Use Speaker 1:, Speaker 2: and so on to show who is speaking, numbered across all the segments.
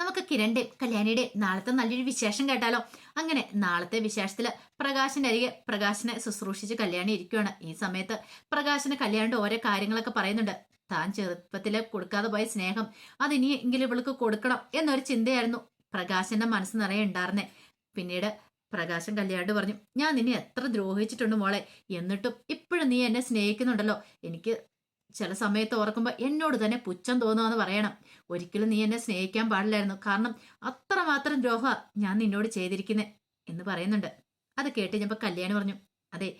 Speaker 1: നമുക്ക് കിരണിന്റെ കല്യാണിയുടെ നാളത്തെ നല്ലൊരു വിശേഷം കേട്ടാലോ? അങ്ങനെ നാളത്തെ വിശേഷത്തിൽ പ്രകാശിന്റെ അരികെ പ്രകാശിനെ ശുശ്രൂഷിച്ച് കല്യാണി ഇരിക്കുകയാണ് ഈ സമയത്ത് പ്രകാശിന് കല്യാണിന്റെ ഓരോ കാര്യങ്ങളൊക്കെ പറയുന്നുണ്ട്. താൻ ചെറുപ്പത്തിൽ കൊടുക്കാതെ പോയ സ്നേഹം അതിനിയെങ്കിലും ഇവൾക്ക് കൊടുക്കണം എന്നൊരു ചിന്തയായിരുന്നു പ്രകാശന്റെ മനസ്സ് നിറയെ ഉണ്ടായിരുന്നേ പിന്നീട് പ്രകാശൻ കല്യാണ്ട് പറഞ്ഞു ഞാൻ നിന്നെ എത്ര ദ്രോഹിച്ചിട്ടുണ്ട് മോളെ. എന്നിട്ടും ഇപ്പോഴും നീ എന്നെ സ്നേഹിക്കുന്നുണ്ടല്ലോ. എനിക്ക് ചില സമയത്ത് ഓർക്കുമ്പോൾ എന്നോട് തന്നെ പുച്ഛം തോന്നുമെന്ന് പറയണം. ഒരിക്കലും നീ എന്നെ സ്നേഹിക്കാൻ പാടില്ലായിരുന്നു. കാരണം അത്രമാത്രം ദ്രോഹ ഞാൻ നിന്നോട് ചെയ്തിരിക്കുന്നത് എന്ന് പറയുന്നുണ്ട്. അത് കേട്ട് ഞാൻ കല്യാണി പറഞ്ഞു അതെ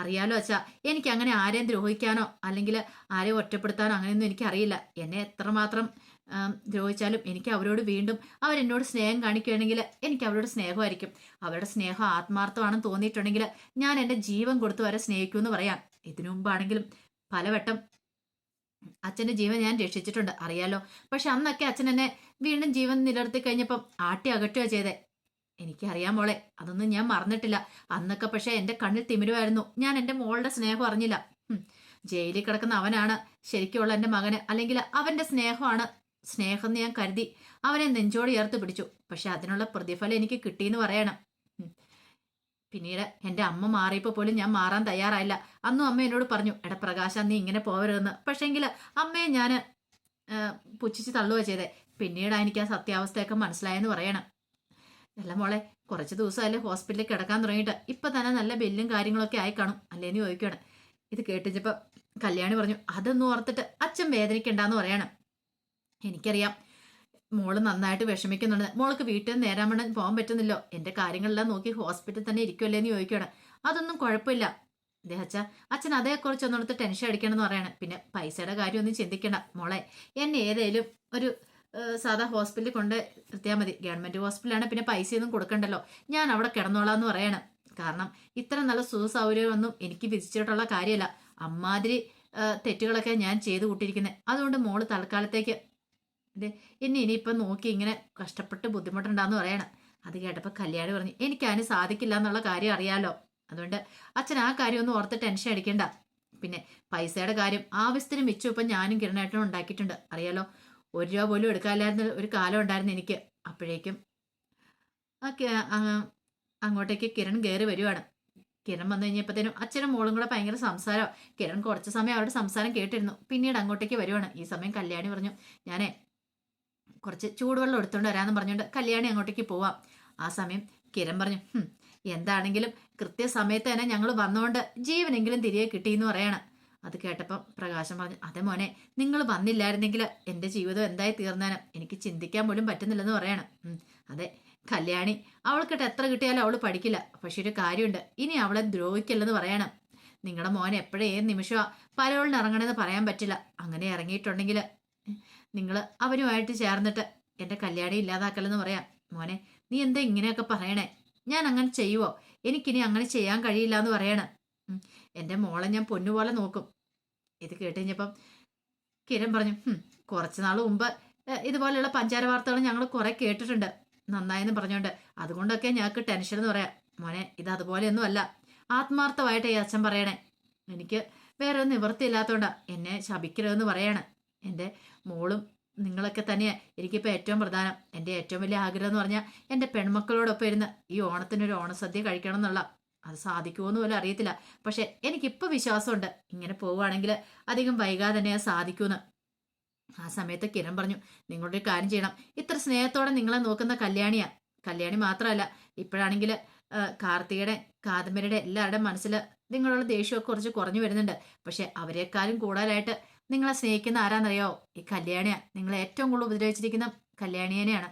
Speaker 1: അറിയാലോ അച്ഛാ എനിക്ക് അങ്ങനെ ആരെയും ദ്രോഹിക്കാനോ അല്ലെങ്കിൽ ആരെയും ഒറ്റപ്പെടുത്താനോ അങ്ങനെയൊന്നും എനിക്കറിയില്ല. എന്നെ എത്രമാത്രം ദ്രോഹിച്ചാലും എനിക്ക് അവരോട് വീണ്ടും അവരെന്നോട് സ്നേഹം കാണിക്കുകയാണെങ്കിൽ എനിക്ക് അവരോട് സ്നേഹമായിരിക്കും. അവരുടെ സ്നേഹം ആത്മാർത്ഥമാണെന്ന് തോന്നിയിട്ടുണ്ടെങ്കിൽ ഞാൻ എന്റെ ജീവൻ കൊടുത്തു വരെ സ്നേഹിക്കുമെന്ന് പറയാം. ഇതിനു മുമ്പാണെങ്കിലും പലവട്ടം അച്ഛന്റെ ജീവൻ ഞാൻ രക്ഷിച്ചിട്ടുണ്ട് അറിയാലോ? പക്ഷെ അന്നൊക്കെ അച്ഛൻ എന്നെ വീണ്ടും ജീവൻ നിലനിർത്തി കഴിഞ്ഞപ്പം ആട്ടി അകറ്റുക ചെയ്തേ. എനിക്കറിയാം മോളെ അതൊന്നും ഞാൻ മറന്നിട്ടില്ല. അന്നൊക്കെ പക്ഷെ എന്റെ കണ്ണിൽ തിമിരുമായിരുന്നു ഞാൻ എന്റെ മോളുടെ സ്നേഹം അറിഞ്ഞില്ല. ജയിലിൽ കിടക്കുന്ന അവനാണ്. ശരിക്കുള്ള എന്റെ മകന് അല്ലെങ്കിൽ അവന്റെ സ്നേഹമാണ്. സ്നേഹം ഞാൻ കരുതി അവനെ നെഞ്ചോട് ചേർത്ത് പിടിച്ചു. പക്ഷെ അതിനുള്ള പ്രതിഫലം എനിക്ക് കിട്ടിയെന്ന് പറയണം. പിന്നീട് എന്റെ അമ്മ മാറിയപ്പോൾ പോലും ഞാൻ മാറാൻ തയ്യാറായില്ല. അന്നും അമ്മ എന്നോട് പറഞ്ഞു എടാ പ്രകാശ നീ ഇങ്ങനെ പോകരുതെന്ന് പക്ഷേങ്കിൽ അമ്മയെ ഞാൻ പുച്ഛിച്ച് തള്ളുക ചെയ്തേ. പിന്നീട് എനിക്ക് ആ സത്യാവസ്ഥയൊക്കെ മനസ്സിലായെന്ന് പറയണം. അല്ല മോളെ കുറച്ച് ദിവസമല്ലേ ഹോസ്പിറ്റലിൽ കിടക്കാൻ തുടങ്ങിയിട്ട്. ഇപ്പൊ തന്നെ നല്ല ബില്ലും കാര്യങ്ങളൊക്കെ ആയി കാണും. അല്ലേന്ന് ചോദിക്കുകയാണ് ഇത് കേട്ടിച്ചപ്പോ കല്യാണി പറഞ്ഞു അതൊന്നും ഓർത്തിട്ട് അച്ഛൻ വേദനിക്കണ്ടെന്ന് പറയണം. എനിക്കറിയാം മോൾ നന്നായിട്ട് വിഷമിക്കുന്നുണ്ട്. മോൾക്ക് വീട്ടിൽ നിന്ന് വേണം പോകാൻ പറ്റുന്നില്ലോ. എന്റെ കാര്യങ്ങളെല്ലാം നോക്കി ഹോസ്പിറ്റലിൽ തന്നെ ഇരിക്കുമല്ലേ എന്ന് ചോദിക്കണം അതൊന്നും കുഴപ്പമില്ല. ദേഹച്ച അച്ഛൻ അതേ അതേക്കുറിച്ച് ഒന്നിടത്ത് ടെൻഷൻ അടിക്കണമെന്ന് പറയണം. പിന്നെ പൈസയുടെ കാര്യമൊന്നും ചിന്തിക്കണ്ട. മോളെ എന്നെ ഏതേലും ഒരു സാധാ ഹോസ്പിറ്റലിൽ കൊണ്ട് നിർത്തിയാൽ മതി. ഗവൺമെന്റ് ഹോസ്പിറ്റലാണ് പിന്നെ പൈസയൊന്നും കൊടുക്കണ്ടല്ലോ. ഞാൻ അവിടെ കിടന്നോളാം എന്ന് പറയണം. കാരണം ഇത്ര നല്ല സുഖ സൗകര്യമൊന്നും എനിക്ക് വിധിച്ചിട്ടുള്ള കാര്യമല്ല. അമ്മാതിരി തെറ്റുകളൊക്കെ ഞാൻ ചെയ്തു കൂട്ടിയിരിക്കുന്നത് അതുകൊണ്ട് മോൾ തൽക്കാലത്തേക്ക് ഇനി ഇനിയിപ്പം നോക്കി ഇങ്ങനെ കഷ്ടപ്പെട്ട് ബുദ്ധിമുട്ടുണ്ടാന്ന് പറയണം. അത് കേട്ടപ്പോൾ കല്യാണി പറഞ്ഞു എനിക്ക് അതിന് സാധിക്കില്ല എന്നുള്ള കാര്യം അറിയാലോ. അതുകൊണ്ട് അച്ഛൻ ആ കാര്യമൊന്നും ഓർത്ത് ടെൻഷൻ അടിക്കണ്ട. പിന്നെ പൈസയുടെ കാര്യം ആവശ്യത്തിന് മിച്ചം ഇപ്പം ഞാനും കിരണേട്ടനും ഉണ്ടാക്കിയിട്ടുണ്ട്. അറിയാലോ ഒരു രൂപ പോലും എടുക്കാനില്ലായിരുന്ന ഒരു കാലം ഉണ്ടായിരുന്നു എനിക്ക്. അപ്പോഴേക്കും അങ്ങോട്ടേക്ക് കിരൺ കയറി വരുവാണ്. കിരൺ വന്നു കഴിഞ്ഞപ്പോഴത്തേനും അച്ഛനും മോളും കൂടെ ഭയങ്കര സംസാരം കിരൺ കുറച്ച് സമയം അവരുടെ സംസാരം കേട്ടിരുന്നു. പിന്നീട് അങ്ങോട്ടേക്ക് വരുവാണ്. ഈ സമയം കല്യാണി പറഞ്ഞു ഞാനേ കുറച്ച് ചൂടുവെള്ളം എടുത്തുകൊണ്ട് വരാമെന്ന് പറഞ്ഞുകൊണ്ട് കല്യാണി അങ്ങോട്ടേക്ക് പോവാം. ആ സമയം കിരൺ പറഞ്ഞു "ഹും, എന്താണെങ്കിലും കൃത്യസമയത്ത് തന്നെ ഞങ്ങൾ വന്നുകൊണ്ട് ജീവനെങ്കിലും തിരികെ കിട്ടിയെന്ന് പറയണം. അത് കേട്ടപ്പം പ്രകാശം പറഞ്ഞു അതെ മോനെ നിങ്ങൾ വന്നില്ലായിരുന്നെങ്കിൽ എന്റെ ജീവിതം എന്തായി തീർന്നാനും? എനിക്ക് ചിന്തിക്കാൻ പോലും പറ്റുന്നില്ലെന്ന് പറയണം. അതെ കല്യാണി അവൾക്കിട്ട് എത്ര കിട്ടിയാലും അവൾ പഠിക്കില്ല. പക്ഷെ ഒരു കാര്യമുണ്ട് ഇനി അവളെ ദ്രോഹിക്കില്ലെന്ന് പറയണം. നിങ്ങളുടെ മോൻ എപ്പോഴേ ഏത് നിമിഷമാ പലവളിന് ഇറങ്ങണമെന്ന് പറയാൻ പറ്റില്ല. അങ്ങനെ ഇറങ്ങിയിട്ടുണ്ടെങ്കിൽ നിങ്ങൾ അവനുമായിട്ട് ചേർന്നിട്ട് എന്റെ കല്യാണം ഇല്ലാതാക്കലെന്ന് പറയാം. മോനെ നീ എന്താ ഇങ്ങനെയൊക്കെ പറയണേ? ഞാൻ അങ്ങനെ ചെയ്യുവോ? എനിക്കിനി അങ്ങനെ ചെയ്യാൻ കഴിയില്ല എന്ന് പറയണം. എന്റെ മോളെ ഞാൻ പൊന്നുപോലെ നോക്കും. ഇത് കേട്ട് കിരൺ പറഞ്ഞു കുറച്ച് നാൾ മുമ്പ് ഇതുപോലെയുള്ള പഞ്ചാര വാർത്തകൾ ഞങ്ങൾ കുറെ കേട്ടിട്ടുണ്ട്. നന്നായെന്ന് പറഞ്ഞുകൊണ്ട് അതുകൊണ്ടൊക്കെ ഞങ്ങൾക്ക് ടെൻഷൻ എന്ന് പറയാം. മോനെ ഇത് അതുപോലെയൊന്നും അല്ല. ആത്മാർത്ഥമായിട്ട് ഈ അച്ഛൻ പറയണേ. എനിക്ക് വേറെ ഒരു നിവൃത്തിയില്ലാത്തതുകൊണ്ടാ എന്നെ ശപിക്കരുതെന്ന് പറയണേ. എന്റെ മോളും നിങ്ങളൊക്കെ തന്നെയാ എനിക്കിപ്പോൾ ഏറ്റവും പ്രധാനം. എന്റെ ഏറ്റവും വലിയ ആഗ്രഹം എന്ന് പറഞ്ഞാൽ എന്റെ പെൺമക്കളോടൊപ്പം ഇരുന്ന് ഈ ഓണത്തിനൊരു ഓണസദ്യ കഴിക്കണം എന്നുള്ള. അത് സാധിക്കുമോ എന്ന് പോലും അറിയത്തില്ല. പക്ഷെ എനിക്കിപ്പോൾ വിശ്വാസമുണ്ട്. ഇങ്ങനെ പോവുകയാണെങ്കിൽ അധികം വൈകാതെ തന്നെ സാധിക്കുമെന്ന്. ആ സമയത്ത് കിരൺ പറഞ്ഞു നിങ്ങളുടെ കാര്യം ചെയ്യണം. ഇത്ര സ്നേഹത്തോടെ നിങ്ങളെ നോക്കുന്ന കല്യാണിയാ. കല്യാണി മാത്രമല്ല ഇപ്പോഴാണെങ്കിൽ കാർത്തികയുടെ കാദംബരിയുടെ എല്ലാവരുടെയും മനസ്സിൽ നിങ്ങളുള്ള ദേഷ്യമൊക്കെ കുറച്ച് കുറഞ്ഞു വരുന്നുണ്ട്. പക്ഷെ അവരെക്കാളും കൂടുതലായിട്ട് നിങ്ങളെ സ്നേഹിക്കുന്ന ആരാന്നറിയോ? ഈ കല്യാണിയാ. നിങ്ങളെ ഏറ്റവും കൂടുതൽ ഉപദ്രവിച്ചിരിക്കുന്ന കല്യാണിയനെയാണ്.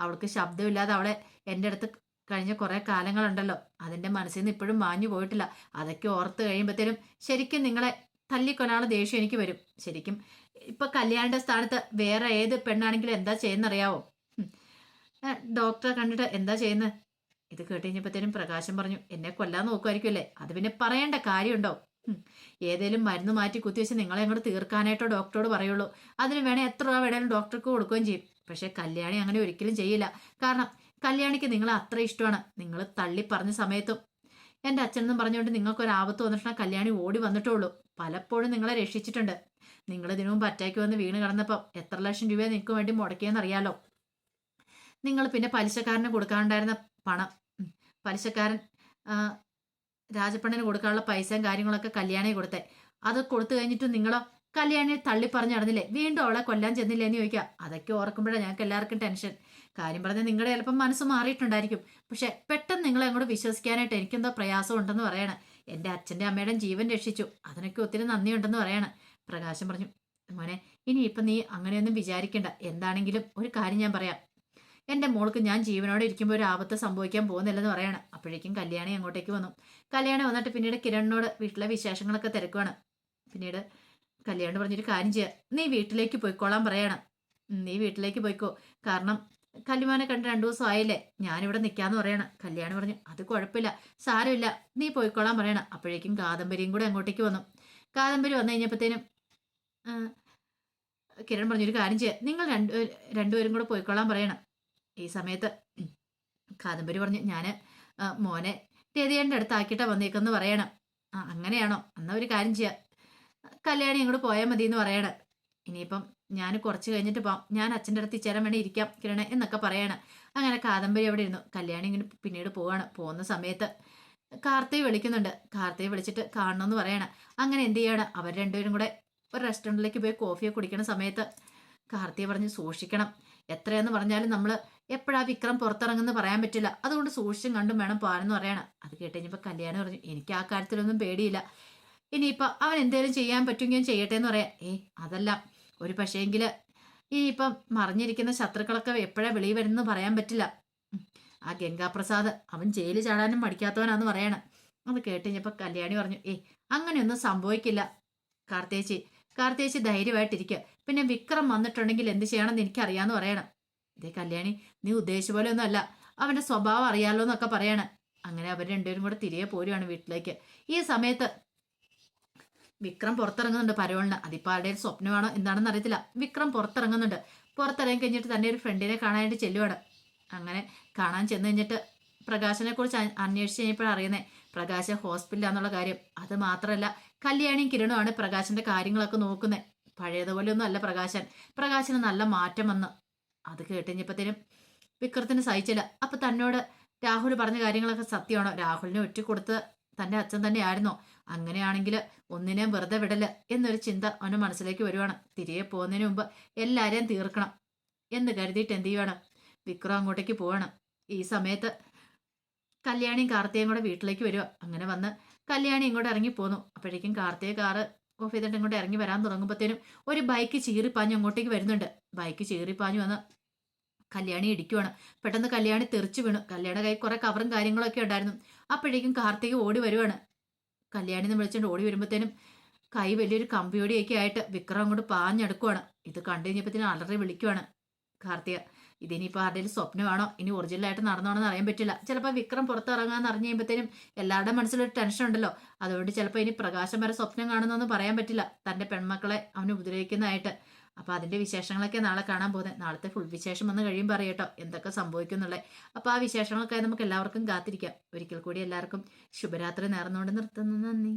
Speaker 1: അവൾക്ക് ശബ്ദമില്ലാതെ അവളെ എന്റെ അടുത്ത് കഴിഞ്ഞ കുറെ കാലങ്ങളുണ്ടല്ലോ. അതെന്റെ മനസ്സിൽ നിന്ന് ഇപ്പോഴും മാഞ്ഞു പോയിട്ടില്ല. അതൊക്കെ ഓർത്ത് കഴിയുമ്പോഴത്തേനും ശരിക്കും നിങ്ങളെ തല്ലിക്കൊല്ലാനുള്ള ദേഷ്യം എനിക്ക് വരും. ശരിക്കും ഇപ്പൊ കല്യാണിന്റെ സ്ഥാനത്ത് വേറെ ഏത് പെണ്ണാണെങ്കിലും എന്താ ചെയ്യുന്നറിയാവോ. ഡോക്ടറെ കണ്ടിട്ട് എന്താ ചെയ്യുന്നത് ഇത് കേട്ട് കഴിഞ്ഞപ്പോഴത്തേനും പ്രകാശം പറഞ്ഞു എന്നെ കൊല്ലാൻ നോക്കുമായിരിക്കുമല്ലേ അത് പിന്നെ പറയേണ്ട കാര്യമുണ്ടോ. ഏതേലും മരുന്ന് മാറ്റി കുത്തിവെച്ച് നിങ്ങളെ അങ്ങോട്ട് തീർക്കാനായിട്ടോ ഡോക്ടറോട് പറയുള്ളൂ. അതിന് വേണേ എത്ര രൂപ വേണേലും ഡോക്ടർക്ക് കൊടുക്കുകയും ചെയ്യും. പക്ഷെ കല്യാണി അങ്ങനെ ഒരിക്കലും ചെയ്യില്ല. കാരണം കല്യാണിക്ക് നിങ്ങളെ അത്ര ഇഷ്ടമാണ്. നിങ്ങൾ തള്ളി പറഞ്ഞ സമയത്തും. എന്റെ അച്ഛനെന്നും പറഞ്ഞുകൊണ്ട് നിങ്ങൾക്ക് ഒരു വന്നിട്ടുണ്ടെങ്കിൽ കല്യാണി ഓടി വന്നിട്ടുള്ളൂ പലപ്പോഴും നിങ്ങളെ രക്ഷിച്ചിട്ടുണ്ട്. നിങ്ങൾ ഇതിനു മുമ്പ് അറ്റാക്ക് വന്ന് വീണ് കിടന്നപ്പോൾ എത്ര ലക്ഷം രൂപ നിങ്ങൾക്ക് വേണ്ടി മുടക്കിയെന്ന് അറിയാലോ നിങ്ങൾ പിന്നെ പലിശക്കാരന് കൊടുക്കാനുണ്ടായിരുന്ന പണം. പലിശക്കാരൻ രാജപ്പണ്ണന് കൊടുക്കാനുള്ള പൈസയും കാര്യങ്ങളൊക്കെ കല്യാണി കൊടുത്തേ. അത് കൊടുത്തു കഴിഞ്ഞിട്ടും നിങ്ങളോ കല്യാണിയെ തള്ളി പറഞ്ഞു നടന്നില്ലേ? വീണ്ടും അവളെ കൊല്ലാൻ ചെന്നില്ലേ എന്ന് ചോദിക്കുക. അതൊക്കെ ഓർക്കുമ്പോഴാണ് ഞങ്ങൾക്ക് എല്ലാവർക്കും ടെൻഷൻ. കാര്യം പറഞ്ഞാൽ നിങ്ങളുടെ ചിലപ്പം മനസ്സ് മാറിയിട്ടുണ്ടായിരിക്കും. പക്ഷെ പെട്ടെന്ന് നിങ്ങളെ അങ്ങോട്ട് വിശ്വസിക്കാനായിട്ട് എനിക്കെന്തോ പ്രയാസം ഉണ്ടെന്ന് പറയണം. എന്റെ അച്ഛന്റെ അമ്മയുടെയും ജീവൻ രക്ഷിച്ചു. അതിനൊക്കെ ഒത്തിരി നന്ദിയുണ്ടെന്ന് പറയണം. പ്രകാശം പറഞ്ഞു മോനെ ഇനി ഇപ്പം നീ അങ്ങനെയൊന്നും വിചാരിക്കണ്ട. എന്താണെങ്കിലും ഒരു കാര്യം ഞാൻ പറയാം. എന്റെ മോൾക്ക് ഞാൻ ജീവനോടെ ഇരിക്കുമ്പോൾ ഒരു ആപത്ത് സംഭവിക്കാൻ പോകുന്നില്ലെന്ന് പറയണം. അപ്പോഴേക്കും കല്യാണി അങ്ങോട്ടേക്ക് വന്നു. കല്യാണി വന്നിട്ട് പിന്നീട് കിരണിനോട് വീട്ടിലെ വിശേഷങ്ങളൊക്കെ തിരക്കുവാണ്. പിന്നീട് കല്യാണി പറഞ്ഞൊരു കാര്യം ചെയ്യുക നീ വീട്ടിലേക്ക് പോയിക്കോളാൻ പറയണം. നീ വീട്ടിലേക്ക് പോയിക്കോ. കാരണം കല്യാണെ കണ്ട് രണ്ടു ദിവസം ആയില്ലേ? ഞാനിവിടെ നിൽക്കാന്ന് പറയണം. കല്യാണി പറഞ്ഞു അത് കുഴപ്പമില്ല. സാരമില്ല. നീ പോയിക്കോളാൻ പറയണം. അപ്പോഴേക്കും കാദംബരിയും കൂടെ അങ്ങോട്ടേക്ക് വന്നു. കാദംബരി വന്നു കഴിഞ്ഞപ്പോഴത്തേനും കിരൺ പറഞ്ഞൊരു കാര്യം ചെയ്യുക നിങ്ങൾ രണ്ട് രണ്ടുപേരും കൂടെ പോയിക്കോളാൻ പറയണം. ഈ സമയത്ത് കാദംബരി പറഞ്ഞു ഞാൻ മോനെ രതിയേന്റെ അടുത്ത് ആക്കിയിട്ടാ വന്നേക്കെന്ന് പറയണം. ആ അങ്ങനെയാണോ? എന്നാൽ ഒരു കാര്യം ചെയ്യാം. കല്യാണി ഇങ്ങോട്ട് പോയാൽ മതി എന്ന് പറയണം. ഇനിയിപ്പം ഞാൻ കുറച്ച് കഴിഞ്ഞിട്ട് പോവാം. ഞാൻ അച്ഛന്റെ അടുത്ത് ഇച്ചേരം വേണേ ഇരിക്കാം കിരണ എന്നൊക്കെ പറയണം. അങ്ങനെ കാദംബരി അവിടെ ഇരുന്നു. കല്യാണി ഇങ്ങനെ പിന്നീട് പോവാണ്. പോകുന്ന സമയത്ത് കാർത്തേ വിളിക്കുന്നുണ്ട്. കാർത്തേ വിളിച്ചിട്ട് കാണണമെന്ന് പറയണം. അങ്ങനെ എന്ത് ചെയ്യണം? അവർ രണ്ടുപേരും കൂടെ ഒരു റെസ്റ്റോറന്റിലേക്ക് പോയി കോഫിയൊക്കെ കുടിക്കുന്ന സമയത്ത് കാർത്തിക് പറഞ്ഞ് സൂക്ഷിക്കണം. എത്രയെന്ന് പറഞ്ഞാലും നമ്മൾ എപ്പോഴാ വിക്രം പുറത്തിറങ്ങുമെന്ന് പറയാൻ പറ്റില്ല. അതുകൊണ്ട് സൂക്ഷിച്ചും കണ്ടും വേണം പോകാനെന്ന് പറയണം. അത് കേട്ട് കഴിഞ്ഞപ്പോൾ കല്യാണം പറഞ്ഞു എനിക്ക് ആ കാര്യത്തിലൊന്നും പേടിയില്ല. ഇനിയിപ്പോൾ അവൻ എന്തേലും ചെയ്യാൻ പറ്റുമെങ്കിൽ ചെയ്യട്ടെ എന്ന് പറയാം. ഏ അതല്ല. ഒരു പക്ഷേങ്കിൽ ഇനിയിപ്പം മറിഞ്ഞിരിക്കുന്ന ശത്രുക്കളൊക്കെ എപ്പോഴാ വെളിയിൽ വരുന്നത് പറയാൻ പറ്റില്ല. ആ ഗംഗാപ്രസാദ് അവൻ ജയിലിൽ ചാടാനും മടിക്കാത്തവനാന്ന് പറയണം. അത് കേട്ട് കഴിഞ്ഞപ്പോൾ കല്യാണി പറഞ്ഞു ഏ അങ്ങനെയൊന്നും സംഭവിക്കില്ല. കാർത്തേച്ചി കാർത്തേച്ചി ധൈര്യമായിട്ടിരിക്കുക പിന്നെ വിക്രം വന്നിട്ടുണ്ടെങ്കിൽ എന്ത് ചെയ്യണമെന്ന് എനിക്കറിയാമെന്ന് പറയണം. ഇതേ കല്യാണി നീ ഉദ്ദേശിച്ച പോലെ ഒന്നും അല്ല. സ്വഭാവം അറിയാലോ എന്നൊക്കെ പറയണം. അങ്ങനെ അവർ രണ്ടുപേരും കൂടെ തിരികെ പോരുവാണ് വീട്ടിലേക്ക്. ഈ സമയത്ത് വിക്രം പുറത്തിറങ്ങുന്നുണ്ട് പരോളിന്. അതിപ്പോൾ ആരുടെ ഒരു സ്വപ്നമാണോ എന്താണെന്ന് അറിയത്തില്ല. വിക്രം പുറത്തിറങ്ങുന്നുണ്ട്. പുറത്തിറങ്ങി കഴിഞ്ഞിട്ട് തന്നെ ഒരു ഫ്രണ്ടിനെ കാണാനായിട്ട് ചെല്ലുവാണ്. അങ്ങനെ കാണാൻ ചെന്ന് കഴിഞ്ഞിട്ട് പ്രകാശനെ കുറിച്ച് അന്വേഷിച്ച് കഴിഞ്ഞപ്പോഴാണ് അറിയുന്നത് പ്രകാശ് ഹോസ്പിറ്റലാന്നുള്ള കാര്യം. അത് മാത്രമല്ല കല്യാണിയും കിരണുമാണ് പ്രകാശിന്റെ കാര്യങ്ങളൊക്കെ നോക്കുന്നത് പഴയതുപോലെ ഒന്നും അല്ല പ്രകാശൻ. പ്രകാശന് നല്ല മാറ്റം വന്ന്. അത് കേട്ടുകഴിഞ്ഞപ്പത്തേനും വിക്രത്തിന് സഹിച്ചില്ല. അപ്പൊ തന്നോട് രാഹുൽ പറഞ്ഞ കാര്യങ്ങളൊക്കെ സത്യമാണോ? രാഹുലിനെ ഒറ്റ കൊടുത്ത് തന്റെ അച്ഛൻ തന്നെയായിരുന്നോ. അങ്ങനെയാണെങ്കിൽ ഒന്നിനെയും വെറുതെ വിടൽ എന്നൊരു ചിന്ത അവന് മനസ്സിലേക്ക് വരുവാണ്. തിരികെ പോകുന്നതിന് മുമ്പ് എല്ലാരെയും തീർക്കണം എന്ന് കരുതിയിട്ട് എന്ത് ചെയ്യുവാണ്? വിക്രം അങ്ങോട്ടേക്ക് പോവാണ്. ഈ സമയത്ത് കല്യാണിയും കാർത്തികയും കൂടെ വീട്ടിലേക്ക് വരിക അങ്ങനെ വന്ന് കല്യാണി ഇങ്ങോട്ട് ഇറങ്ങി പോന്നു. അപ്പോഴേക്കും കാർത്തിക കാറ് ഓഫ് ചെയ്തിട്ട് ഇങ്ങോട്ട് ഇറങ്ങി വരാൻ തുടങ്ങുമ്പോഴത്തേനും ഒരു ബൈക്ക് ചീറിപ്പാഞ്ഞ് അങ്ങോട്ടേക്ക് വരുന്നുണ്ട്. ബൈക്ക് ചീറിപ്പാഞ്ഞു വന്ന് കല്യാണി ഇടിക്കുവാണ്. പെട്ടെന്ന് കല്യാണി തെറിച്ചു വീണു. കല്യാണ കൈ കുറെ കവറും കാര്യങ്ങളൊക്കെ ഉണ്ടായിരുന്നു. അപ്പോഴേക്കും കാർത്തിക് ഓടി വരുവാണ്. കല്യാണി എന്ന് വിളിച്ചുകൊണ്ട് ഓടി വരുമ്പോഴത്തേനും കൈ വലിയൊരു കമ്പിയോടിയൊക്കെ ആയിട്ട് വിക്രം അങ്ങോട്ട് പാഞ്ഞെടുക്കുവാണ്. ഇത് കണ്ടു കഴിഞ്ഞപ്പോഴത്തേനും അലറി വിളിക്കുവാണ് കാർത്തിക. ഇതിനിപ്പോൾ ആരുടെയും സ്വപ്നമാണോ ഇനി ഒറിജിനലായിട്ട് നടന്നോണെന്ന് അറിയാൻ പറ്റില്ല. ചിലപ്പോൾ വിക്രം പുറത്തിറങ്ങാന്ന് അറിഞ്ഞു കഴിയുമ്പോഴത്തേനും എല്ലാവരുടെ മനസ്സിലൊരു ടെൻഷൻ ഉണ്ടല്ലോ. അതുകൊണ്ട് ചിലപ്പോൾ ഇനി പ്രകാശം വരെ സ്വപ്നം കാണുന്നൊന്നും പറയാൻ പറ്റില്ല. തന്റെ പെൺമക്കളെ അവന് ഉപദ്രവിക്കുന്നതായിട്ട്. അപ്പോൾ അതിന്റെ വിശേഷങ്ങളൊക്കെ നാളെ കാണാൻ പോകുന്നത് നാളത്തെ ഫുൾ വിശേഷം വന്ന് കഴിയുമ്പോൾ അറിയട്ടോ എന്തൊക്കെ സംഭവിക്കുന്നുള്ളത് അപ്പോൾ ആ വിശേഷങ്ങളൊക്കെ നമുക്ക് എല്ലാവർക്കും കാത്തിരിക്കാം. ഒരിക്കൽ കൂടി എല്ലാവർക്കും ശുഭരാത്രി നേർന്നുകൊണ്ട് നിർത്തുന്നു. നന്ദി.